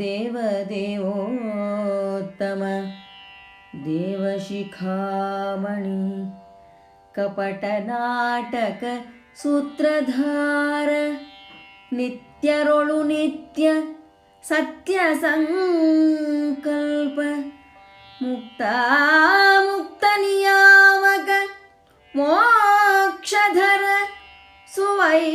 देवदेवोत्तम। देवशिखामणि कपटनाटक सूत्रधार नित्यरोळु नित्य सत्यसङ्कल्प मुक्तामुक्तनियामक मोक्षधर सुवैकुण्ठपति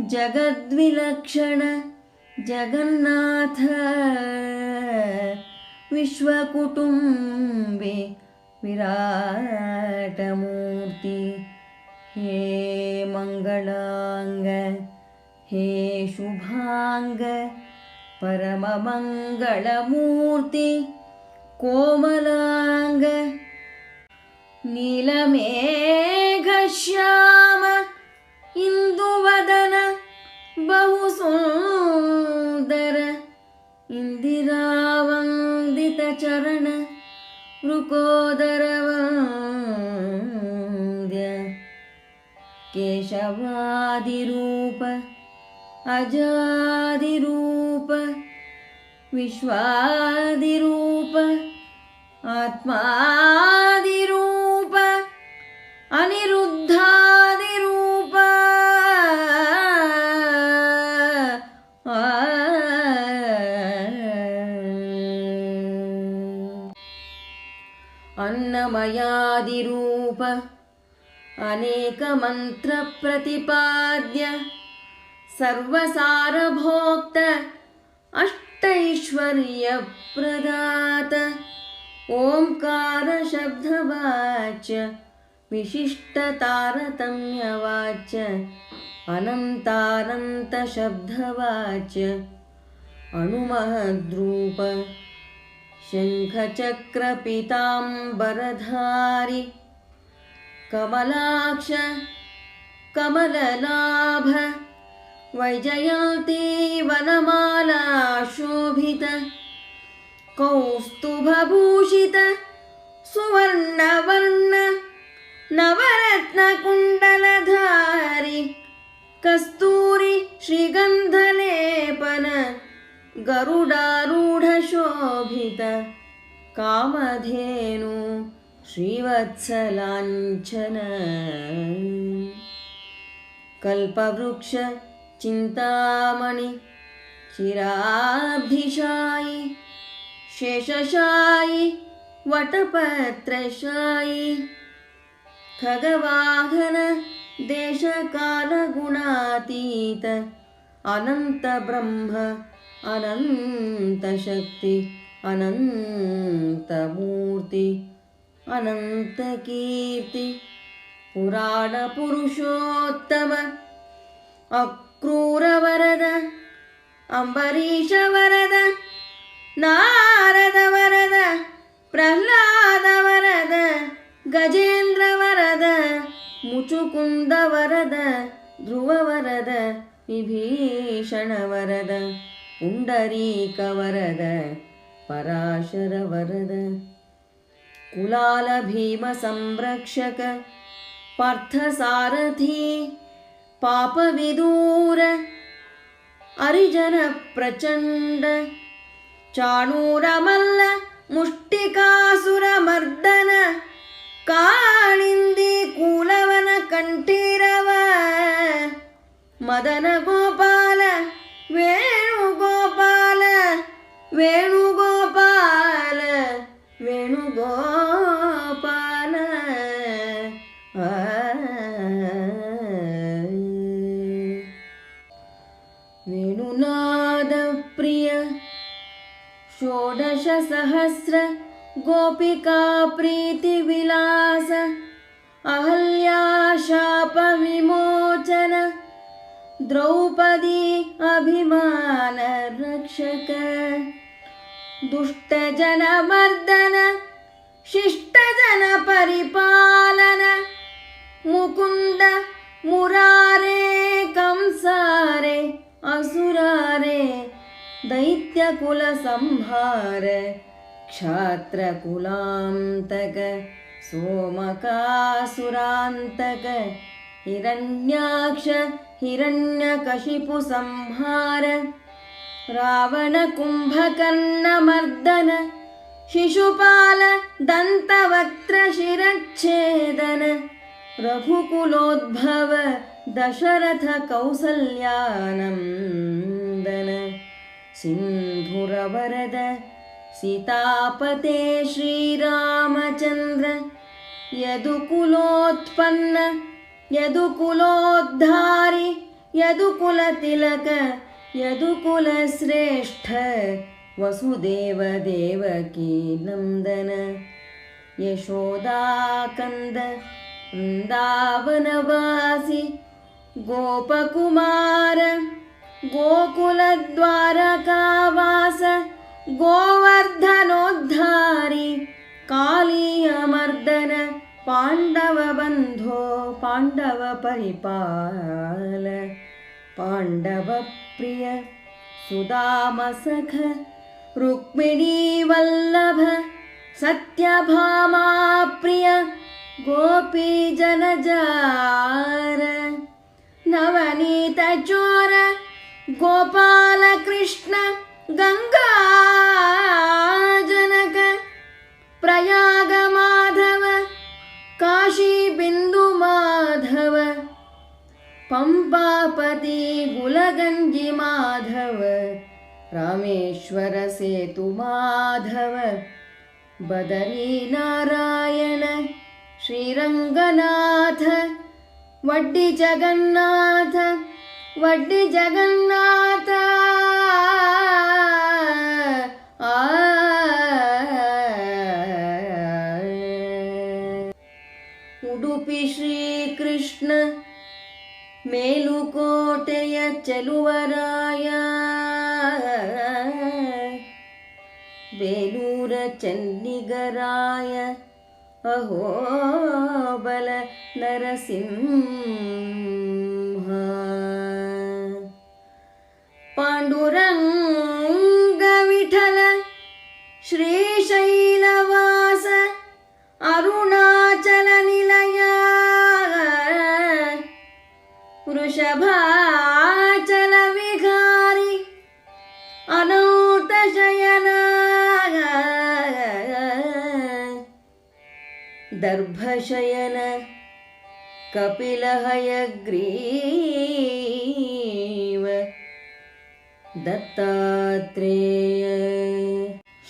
जगद्विलक्षण जगन्नाथ विश्वकुटुम्बे विराटमूर्ति। हे मङ्गलाङ्ग हे शुभाङ्ग परममङ्गलमूर्ति कोमलाङ्ग नीलमेघश्याम। केशवादिरूप अजादिरूप विश्वादिरूप आत्मादिरूप अनिरुद्धादिरूप। अन्नमयादिरूप अनेकमन्त्रप्रतिपाद्य सर्वसारभोक्त अष्टैश्वर्यप्रदात। ओङ्कारशब्दवाच्य विशिष्टतारतम्यवाच्य अनन्तानन्तशब्दवाच्य अणुमहद्रूप शङ्खचक्रपिताम्बरधारि कमलाक्ष कमललाभ वैजयन्ती वनमाला शोभित कौस्तुभभूषित सुवर्णवर्ण नवरत्नकुण्डलधारि कस्तूरि श्रीगन्धलेपन गरुडारूढशोभित कामधेनु श्रीवत्सलाञ्छन। कल्पवृक्ष चिन्तामणि चिराब्धिशायि शेषशायि वटपत्रशायि खगवाहन देशकालगुणातीत अनन्तब्रह्म अनन्तशक्ति अनन्तमूर्ति अनन्तकीर्ति पुराणपुरुषोत्तम अक्रूरवरद अम्बरीशवरद नारदवरद प्रह्लादवरद गजेन्द्रवरद मुचुकुन्दवरद ध्रुववरद विभीषणवरद पुण्डरीकवरद पराशरवरद कुलालभीमसंरक्षक पार्थसारथी पापविदूर अरिजनप्रचण्ड चाणूरमल्ल मुष्टिकासुरमर्दन काळिन्दी कूलवन कण्ठीरव मदन षोडशसहस्र गोपिका प्रीतिविलास अहल्या शापविमोचन द्रौपदी अभिमानरक्षक दुष्टजनमर्दन शिष्टजनपरिपालन मुकुन्द मुरारे कंसारे असुरारे दैत्यकुलसंहार क्षात्रकुलान्तक सोमकासुरान्तक हिरण्याक्ष हिरण्यकशिपुसंहार रावणकुम्भकर्णमर्दन शिशुपाल दन्तवक्त्रशिरच्छेदन रघुकुलोद्भव दशरथ कौसल्यानन्दन सिन्धुरवरद सीतापते श्रीरामचन्द्र यदुकुलोत्पन्न यदुकुलोद्धारि यदुकुलतिलक यदुकुलश्रेष्ठ वसुदेव देवकी नन्दन यशोदाकन्द वृन्दावनवासि गोपकुमार गोकुलद्वारकावास गोवर्धनोद्धारि कालीयमर्दन पाण्डवबन्धो पाण्डवपरिपाल पाण्डवप्रिय सुदामसख रुक्मिणीवल्लभ सत्यभामाप्रिय गोपीजनजार नवनीतचोर गोपालकृष्ण गङ्गाजनक प्रयागमाधव काशीबिन्दुमाधव पम्पापति गुलगञ्जिमाधव रामेश्वरसेतुमाधव बदरीनारायण श्रीरङ्गनाथ वड्डि వడ్డి జగన్నాథ ಉಡುಪಿ ಶ್ರೀಕೃಷ್ಣ ಮೇಲುಕೋಟೆಯ ಚೆಲುವರಾಯ ಬೇಲೂರ ಚನ್ನಿಗರಾಯ ಅಹೋಬಲ ನರಸಿಂಹ दर्भशयन। कपिलहयग्रीव। दत्तात्रेय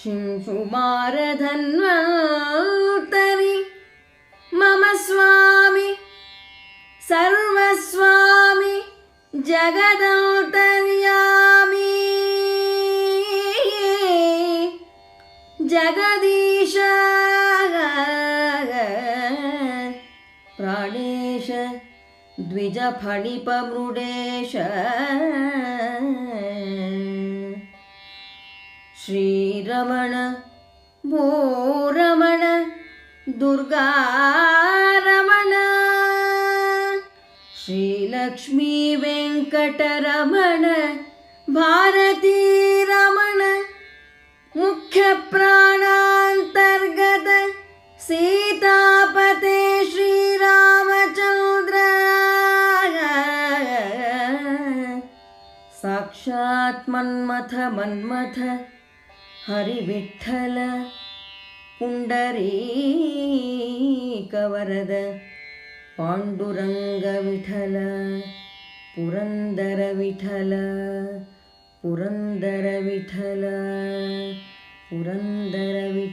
शिंशुमारधन्वन्तरि। मम स्वामि सर्वस्वामि जगदौतरि। फणिपमृडेश श्रीरमण भूरमण दुर्गारमण। श्रीलक्ष्मी रमण भारतीरमण। मुख्यप्रा साक्षात् मन्मथ मन्मथ हरिविठ्ठल पुण्डरीकवरद पाण्डुरङ्गविठल पुरन्दरविठल पुरन्दरविठल पुरन्दरविठल